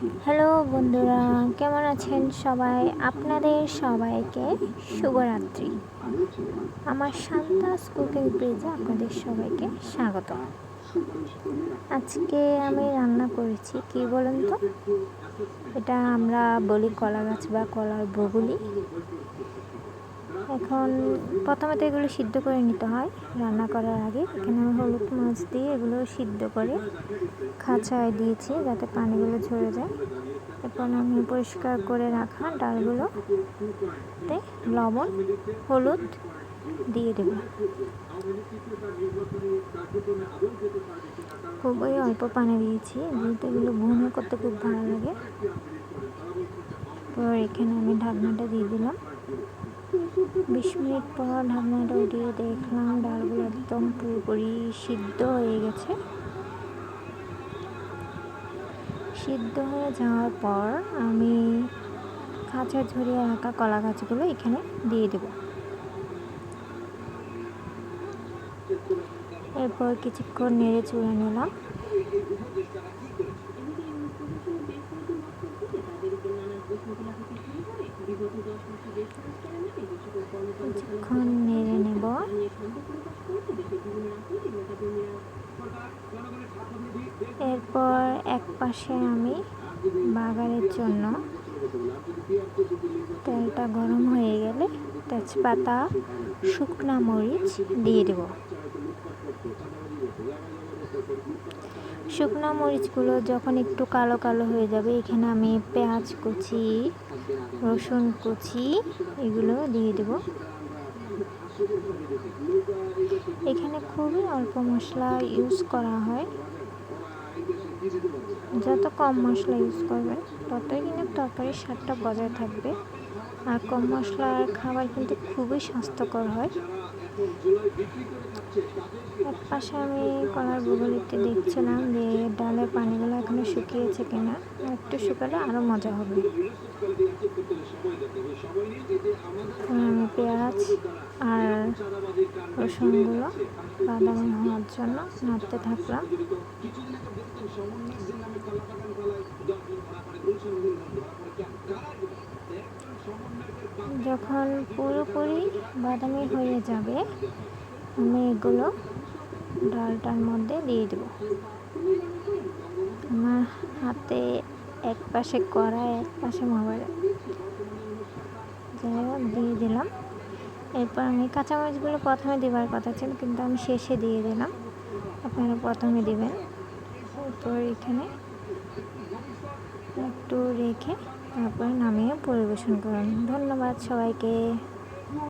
Hello বন্ধুরা, কেমন আছেন সবাই? আপনাদের সবাইকে শুভরাত্রি। আমার শান্তাস কুকিং পেজে আপনাদের সবাইকে স্বাগত। আজকে আমি রান্না করেছি, কি বলুন তো? এটা আমরা বলি কলা গাছ বা কলার বগুলি। এখন প্রথমে তো এগুলো সিদ্ধ করে নিতে হয় রান্না করার আগে। এখানে আমি হলুদ মাছ দিয়ে এগুলো সিদ্ধ করে খাঁচায় দিয়েছি যাতে পানিগুলো ঝরে যায়। এরপর আমি পরিষ্কার করে রাখা ডালগুলোতে লবণ, হলুদ দিয়ে দেব। খুবই অল্প পানি দিয়েছি, যেহেতু এগুলো ভুনে করতে খুব ভালো লাগে। তো এখানে আমি ঢাকনাটা দিয়ে দিলাম। বিশ মিনিট পর ঢাকনাটা উঠিয়ে দেখলাম ডালগুলো একদম পুরোপুরি সিদ্ধ হয়ে গেছে। সিদ্ধ হয়ে যাওয়ার পর আমি খাঁচা ঝরিয়ে রাখা কলা গাছগুলো এখানে দিয়ে দেব। এরপর কিছুক্ষণ নেড়ে চুড়ে নিলাম। কিছুক্ষণ নেড়ে নেব? এরপর এক পাশে আমি বাগারের জন্য তেলটা গরম হয়ে গেলে তেজপাতা, শুকনা মরিচ দিয়ে দেব। শুকনো মরিচগুলো যখন একটু কালো কালো হয়ে যাবে, এখানে আমি পেঁয়াজ কুচি, রসুন কুচি, এগুলো দিয়ে দেব। এখানে খুবই অল্প মশলা ইউজ করা হয়। যত কম মশলা ইউজ করবেন ততই কিন্তু তরকারির স্বাদটা বজায় থাকবে। আর কম মশলার খাবার কিন্তু খুবই স্বাস্থ্যকর হয়। এক আমি কলার বগলিতে দেখছিলাম যে ডালের পানিগুলো এখনও শুকিয়েছে কিনা। একটু শুকালে আরও মজা হবে। আমি পেঁয়াজ আর রসুনগুলো বাদামি হওয়ার জন্য নাড়তে থাকলাম। যখন পুরোপুরি বাদামি হয়ে যাবে, আমি এগুলো ডালটার মধ্যে দিয়ে দেব। আমার হাতে এক পাশে কড়াই, এক পাশে মোবাইল। যাই হোক, দিয়ে দিলাম। এরপর আমি কাঁচামরিচগুলো প্রথমে দেওয়ার কথা ছিল, কিন্তু আমি শেষে দিয়ে দিলাম। আপনারা প্রথমে দেবেন। এরপর এখানে একটু রেখে তারপরে নামিয়ে পরিবেশন করুন। ধন্যবাদ সবাইকে।